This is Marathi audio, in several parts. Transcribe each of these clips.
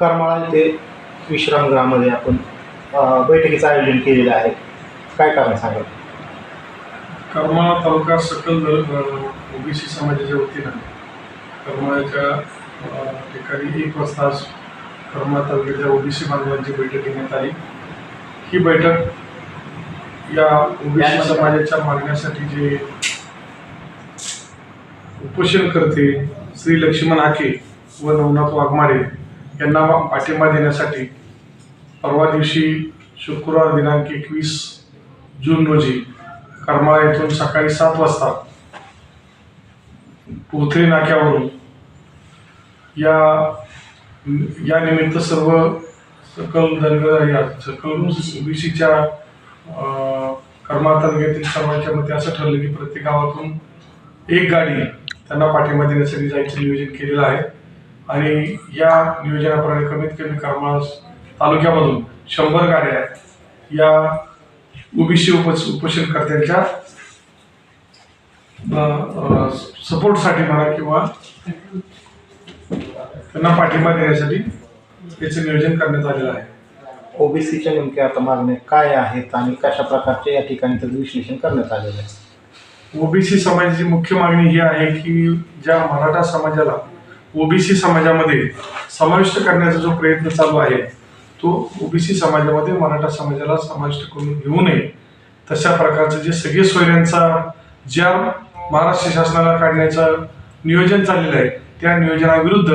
करमाळा येथे विश्रामगृहामध्ये आपण बैठकीचं आयोजन केलेलं आहे. काय कारण सांगाल? करमाळा तालुका सकल ओबीसी समाजाच्या वतीनं करमाळ्याच्या ठिकाणी एक वाजता आज करमाळा तालुक्याच्या ओबीसी बांधवांची बैठक घेण्यात आली. ही बैठक या ओबीसी समाजाच्या मागण्यासाठी जे उपोषण करते श्री लक्ष्मण हाके व नवनाथ वाघमारे यांना पाठिंबा देण्यासाठी परवा दिवशी शुक्रवार दिनांक एकवीस जून रोजी करमाळा येथून सकाळी सात वाजता पोथरे नाक्यावरून या या निमित्त सर्व सकल धनगर या सकल ओबीसीच्या कर्मातर्गतील सर्वांच्या मते असं ठरलं की प्रत्येक गावातून एक गाडी त्यांना पाठिंबा देण्यासाठी जायचं नियोजन केलेलं आहे. आणि या नियोजनाप्रमाणे कमीत कमी करमाळा तालुक्यामधून शंभर गाड्या या ओबीसी उप उपोषणकर्त्यांच्या सपोर्टसाठी म्हणा किंवा त्यांना पाठिंबा देण्यासाठी याचं नियोजन करण्यात आलेलं आहे. ओबीसीच्या नेमक्या आता मागण्या काय आहेत आणि कशा प्रकारचे या ठिकाणी त्याचं विश्लेषण करण्यात आलेलं आहे? ओबीसी समाजाची मुख्य मागणी ही आहे की ज्या मराठा समाजाला ओबीसी समाजामध्ये समाविष्ट करण्याचा जो प्रयत्न चालू आहे तो ओबीसी समाजामध्ये मराठा समाजाला समाविष्ट करून घेऊ नये. तशा प्रकारचं जे सगळे सोयऱ्यांचा ज्या महाराष्ट्र शासनाला काढण्याचं नियोजन चाललेलं आहे त्या नियोजनाविरुद्ध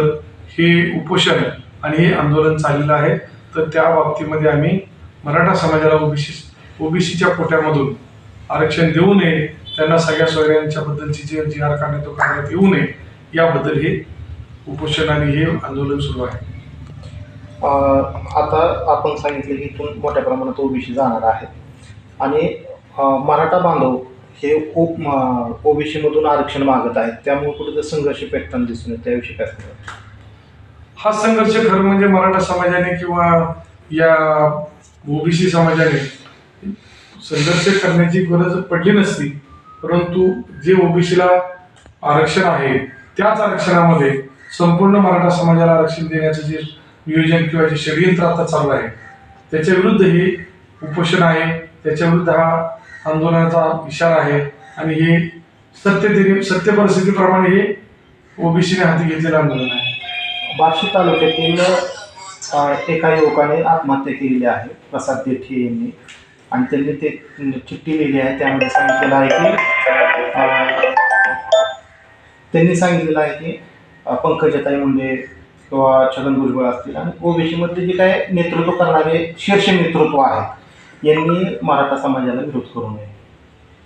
हे उपोषण आणि हे आंदोलन चाललेलं आहे. तर त्या बाबतीमध्ये आम्ही मराठा समाजाला ओबीसी ओबीसीच्या कोट्यामधून आरक्षण देऊ नये. त्यांना सगळ्या सोयऱ्यांच्या बद्दलची जे जी आर काढण्यात तो काढण्यात येऊ नये. याबद्दल हे उपोषण आणि हे आंदोलन सुरू आहे. अ, आता आपण सांगितलं की इथून मोठ्या प्रमाणात ओबीसी जाणार आहे. आणि मराठा बांधव हे खूप ओबीसी मधून आरक्षण मागत आहेत. त्यामुळे कुठे संघर्ष पेटताना दिसून येतो. त्याविषयी काय हा संघर्ष खरं म्हणजे मराठा समाजाने किंवा या ओबीसी समाजाने संघर्ष करण्याची गरज पडली नसती. परंतु जे ओबीसीला आरक्षण आहे त्याच आरक्षणामध्ये संपूर्ण मराठा समाजाला आरक्षण देण्याचं जे नियोजन किंवा जे षडयंत्र आता चालू आहे त्याच्या विरुद्ध हे उपोषण आहे त्याच्या विरुद्ध हा आंदोलनाचा इशारा आहे आणि हे सत्य सत्य परिस्थितीप्रमाणे हे ओबीसीने हाती घेतलेलं आंदोलन आहे. बार्शी तालुक्यातील एका युवकाने आत्महत्या केलेली आहे प्रसाद देठे यांनी. आणि त्यांनी ते चिठ्ठी लिहिली आहे त्यामध्ये सांगितलेलं आहे की त्यांनी सांगितलेलं आहे की पंकजाताई मुंडे किंवा छगन भुजबळ असतील आणि ओबीसीमध्ये जे काय नेतृत्व करणारे शीर्ष नेतृत्व आहे यांनी मराठा समाजाला विरोध करू नये.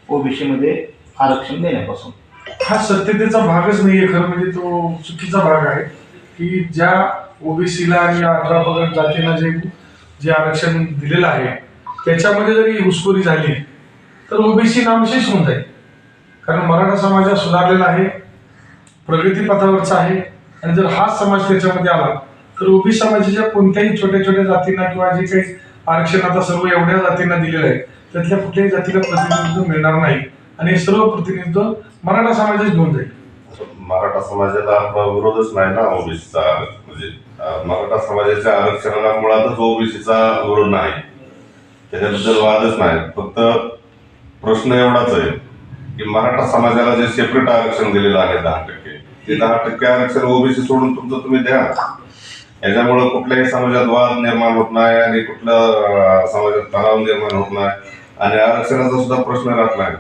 ओबीसीमध्ये आरक्षण देण्यापासून. हा सत्यतेचा भागच नाहीये खरं म्हणजे तो चुकीचा भाग आहे की ज्या ओबीसीला आणि अठरा पगड जातीला जे जे आरक्षण दिलेलं आहे त्याच्यामध्ये जरी घुसखोरी झाली तर ओबीसी नामशेष होऊन जाईल. कारण मराठा समाज हा सुधारलेला आहे प्रगती पथावरचा आहे. आणि जर हाच समाज त्याच्यामध्ये आला तर ओबीसी समाजाच्या कोणत्याही छोट्या छोट्या जातींना किंवा जे काही आरक्षण आता सर्व एवढ्या जातींना दिलेलं आहे त्यातल्या कुठल्याही जातीला प्रतिनिधित्व मिळणार नाही. आणि हे सर्व प्रतिनिधित्व मराठा समाजाच घेऊन जाईल. मराठा समाजाला आपला विरोधच नाही ना ओबीसीचा. म्हणजे मराठा समाजाच्या आरक्षणाला मुळातच ओबीसीचा विरोध नाही. त्याच्याबद्दल वादच नाही. फक्त प्रश्न एवढाच आहे की मराठा समाजाला जे सेपरेट आरक्षण दिलेलं आहे दहा टक्के. ते दहा टक्के आरक्षण ओबीसी सोडून तुमचं तुम्ही द्या. याच्यामुळं कुठल्याही समाजात वाद निर्माण होत नाही आणि कुठलं समाजात तणाव निर्माण होत नाही. आणि आरक्षणाचा सुद्धा प्रश्न राहत नाही.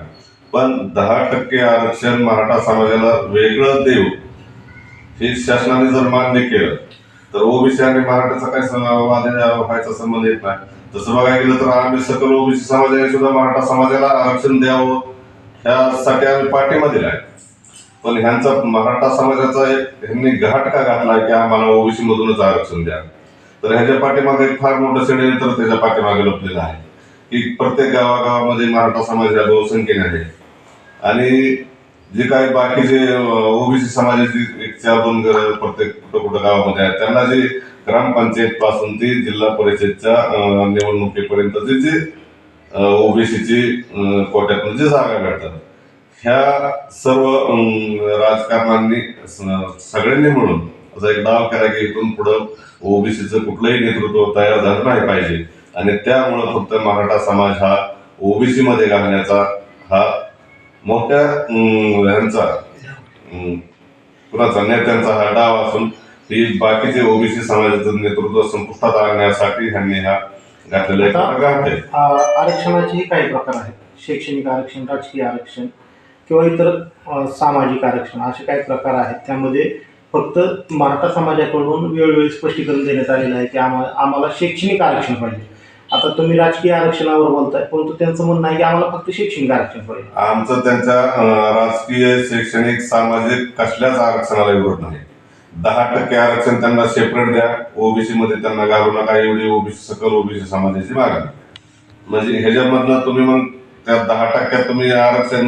पण दहा टक्के आरक्षण मराठा समाजाला वेगळं देऊ हे शासनाने जर मान्य केलं तर ओबीसी आणि मराठाचा काय वाद व्हायचा संबंध येत नाही. तसं बघायला गेलं तर आम्ही सकल ओबीसी समाजाने सुद्धा मराठा समाजाला आरक्षण द्यावं त्यासाठी आम्ही पाठिंबा दिलाय. पण ह्यांचा मराठा समाजाचा एक ह्यांनी घाट का घातला की आम्हाला ओबीसी मधूनच आरक्षण द्या. तर ह्याच्या पाठीमागे एक फार मोठं षडयंत्र त्याच्या पाठीमागे लपलेलं आहे. की प्रत्येक गावागावामध्ये मराठा समाज या बहुसंख्येने आहे. आणि जे काही बाकीचे ओबीसी समाजाची एक चार दोन घर प्रत्येक कुठं कुठं गावामध्ये आहेत त्यांना जे ग्रामपंचायत पासून ते जिल्हा परिषदच्या निवडणुकीपर्यंत निवडणुकीपर्यंतचे जे ओबीसीची कोट्यातून जे जागा भेटतात ह्या सर्व राजकारणांनी सगळ्यांनी मिळून असा एक डाव केला की इथून पुढं ओबीसीचं कुठलंही नेतृत्व तयार झालं नाही पाहिजे. आणि त्यामुळं फक्त मराठा समाज हा ओबीसी मध्ये घालण्याचा हा मोठ्या ह्यांचा कुणाचा नेत्यांचा हा डाव असून ही बाकीचे ओबीसी समाजाचं नेतृत्व संपुष्टात आणण्यासाठी ह्यांनी हा घातलेला आरक्षणाचेही काही प्रकार आहेत. शैक्षणिक आरक्षण राजकीय आरक्षण किंवा इतर सामाजिक आरक्षण असे काही प्रकार आहेत. त्यामध्ये फक्त मराठा समाजाकडून वेळोवेळी स्पष्टीकरण देण्यात आलेलं आहे की आम्हा आम्हाला शैक्षणिक आरक्षण पाहिजे. आता तुम्ही राजकीय आरक्षणावर बोलताय परंतु त्यांचं म्हणणं आहे की आम्हाला फक्त शैक्षणिक आरक्षण पाहिजे. आमचं त्यांच्या राजकीय शैक्षणिक सामाजिक कसल्याच आरक्षणाला विरोध नाही. दहा टक्के आरक्षण त्यांना सेपरेट द्या. ओबीसी मध्ये त्यांना घालू नका. एवढी ओबीसी सकल ओबीसी समाजाची मागणी. म्हणजे ह्याच्यामधनं तुम्ही मग त्या दहा टक्क्यात तुम्ही आरक्षण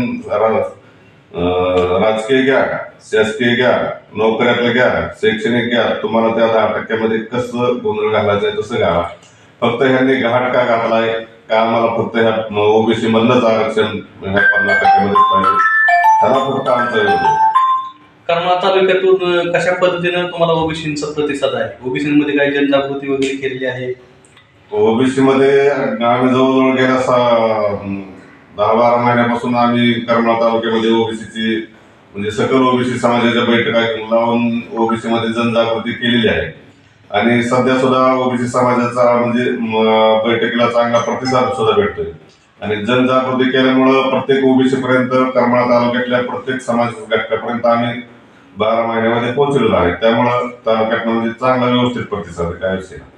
राजकीय घ्या शासकीय घ्या नोकऱ्यातलं घ्या शैक्षणिक घ्या. तुम्हाला त्या दहा टक्क्यामध्ये कसं गोंधळ घालायचं आहे तसं घाला फक्त ह्यांनी घाट का घातलाय का आम्हाला फक्त ह्या ओबीसी मधलंच आरक्षण ह्या पन्नास टक्क्यामध्ये पाहिजे? त्याला फक्त आमचा तालुक्यातून कशा पद्धतीनं तुम्हाला ओबीसींचा प्रतिसाद आहे? ओबीसीमध्ये काही जनजागृती वगैरे केलेली आहे? ओबीसी मध्ये आम्ही जवळजवळ गेल्या दहा बारा महिन्यापासून आम्ही करमाळा तालुक्यामध्ये ओबीसीची म्हणजे सकल ओबीसी समाजाच्या बैठका लावून ओबीसी मध्ये जनजागृती केलेली आहे. आणि सध्या सुद्धा ओबीसी समाजाचा म्हणजे बैठकीला चांगला प्रतिसाद सुद्धा भेटतोय. आणि जनजागृती केल्यामुळं प्रत्येक ओबीसी पर्यंत करमाळा तालुक्यातल्या प्रत्येक समाज घटकापर्यंत आम्ही बारा महिन्यामध्ये पोहोचलेलो आहे. त्यामुळं तालुक्यात म्हणजे चांगला व्यवस्थित प्रतिसाद आहे काय विषय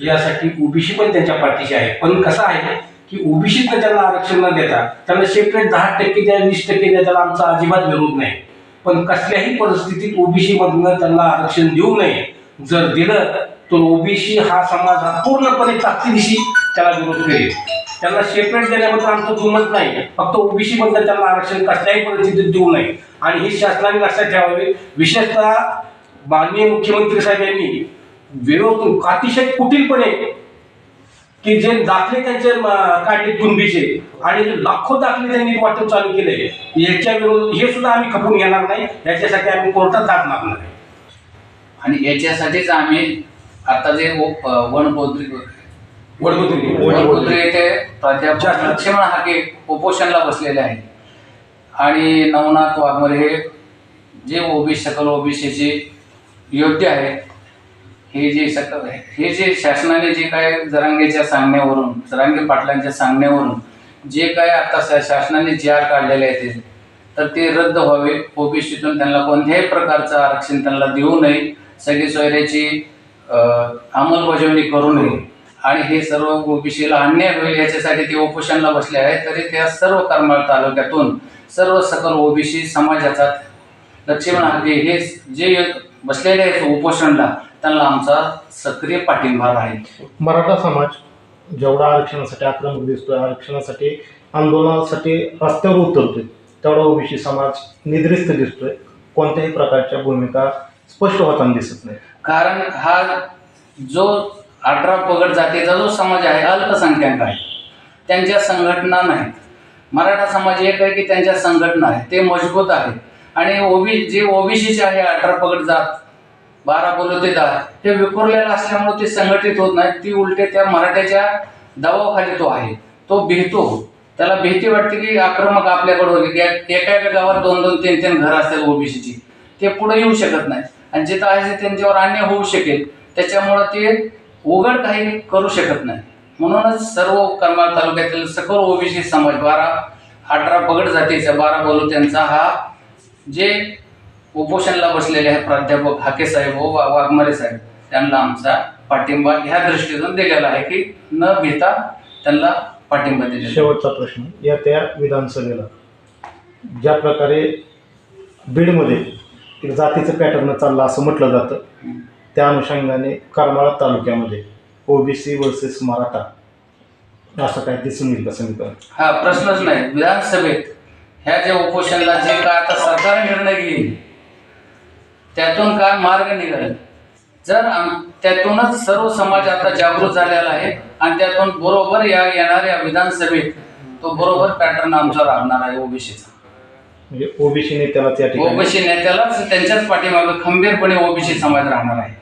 यासाठी ओबीसी पण त्यांच्या पाठीशी आहे. पण कसं आहे? की ओबीसीतनं त्यांना आरक्षण न देता त्यांना सेपरेट दहा टक्के द्या वीस टक्के द्या त्याला आमचा अजिबात विरोध नाही. पण कसल्याही परिस्थितीत ओबीसी मधनं त्यांना आरक्षण देऊ नये. जर दिलं तर ओबीसी हा समाज हा पूर्णपणे ताकदीशी त्याला विरोध करेल. त्यांना सेपरेट देण्याबद्दल आमचं दुमत नाही. फक्त ओबीसी मधलं त्यांना आरक्षण कसल्याही परिस्थितीत देऊ नये. आणि हे शासनाने लक्षात ठेवावे. विशेषतः माननीय मुख्यमंत्री साहेब यांनी विरोध अतिशय कुटीलपणे की जे दाखले त्यांचे काढले कुणबीचे आणि लाखो दाखले त्यांनी वाटप चालू केले याच्या विरोध हे सुद्धा आम्ही खपून घेणार नाही याच्यासाठी आम्ही कोर्टात जात मागणार नाही आणि याच्यासाठीच आम्ही आता जे वनबोद्री वडगोत्री वनबोद्री येथे प्राध्यापक. लक्ष्मण हाके उपोषणला बसलेले आहेत. आणि नवनाथ वाघमरे हे जे ओबी सकल ओबीसीचे योग्य आहेत हे जे सकल हे जे शासनाने जे काय जरांगेच्या सांगण्यावरून जरांगे पाटलांच्या सांगण्यावरून जे काय आता शासनाने जे आर काढलेले आहेत तर ते रद्द व्हावे. ओबीसीतून त्यांना कोणत्याही प्रकारचं आरक्षण त्यांना देऊ नये. सगळी सोयऱ्याची अंमलबजावणी करू नये. आणि हे सर्व ओबीसीला अन्याय होईल याच्यासाठी ते उपोषणला बसले आहेत. तरी त्या सर्व करमाळ तालुक्यातून सर्व सकल ओबीसी समाजाचा लक्ष्मण हाके हे जे बसलेले आहेत उपोषणला त्यांना आमचा सक्रिय पाठिंबा राहील मराठा समाज जेवढा आरक्षणासाठी आक्रमक दिसतोय आरक्षणासाठी आंदोलनासाठी रस्त्यावर उतरतोय तेवढा ओबीसी समाज निद्रिस्त दिसतोय. कोणत्याही प्रकारच्या भूमिका स्पष्ट होताना दिसत नाही. कारण हा जो अठरा पगड जातीचा जो समाज आहे अल्पसंख्याक आहे त्यांच्या संघटना नाहीत. मराठा समाज एक आहे की त्यांच्या संघटना आहेत ते मजबूत आहेत. आणि ओबी जे ओबीसीचे आहे अठरा पगड जात बारा बोलो ते दहा ते विखुरलेलं असल्यामुळे ते संघटित होत नाही ती उलटे त्या मराठ्याच्या दबावाखाली तो आहे. तो भीतो. त्याला भीती वाटते की आक्रमक आपल्याकडे होईल. एका एका गावात दोन दोन तीन तीन घर असतील ओबीसीची. ते पुढे येऊ शकत नाही आणि जिथं आहे ते त्यांच्यावर अन्याय होऊ शकेल. त्याच्यामुळं ते उघड काही करू शकत नाही म्हणूनच सर्व करमाळ तालुक्यातील सकल ओबीसी समाज बारा अठरा पगड जातीचा बारा बोलू त्यांचा हा जे उपोषणला बसलेले आहेत प्राध्यापक हाके साहेब व वा- वाघमारे साहेब. त्यांना आमचा पाठिंबा ह्या दृष्टीतून दिलेला आहे की न भीता त्यांना पाठिंबा आहे. शेवटचा प्रश्न. या त्या विधानसभेला ज्या प्रकारे बीडमध्ये एक जातीचं पॅटर्न चाललं असं म्हटलं जातं त्या अनुषंगाने करमाळा तालुक्यामध्ये ओबीसी वर्सेस मराठा असं काय दिसून येईल का समीकरण? हा प्रश्नच नाही. विधानसभेत ह्या ज्या उपोषणला जे काय आता सरकार निर्णय घेईल त्यातून काय मार्ग निघेल? जर त्यातूनच सर्व समाज आता जागृत झालेला आहे आणि त्यातून बरोबर या येणाऱ्या विधानसभेत तो बरोबर पॅटर्न आमचा राहणार आहे ओबीसीचा. म्हणजे ओबीसी नेत्याला ओबीसी नेत्यालाच त्यांच्याच पाठीमागे खंबीरपणे ओबीसी समाज राहणार आहे.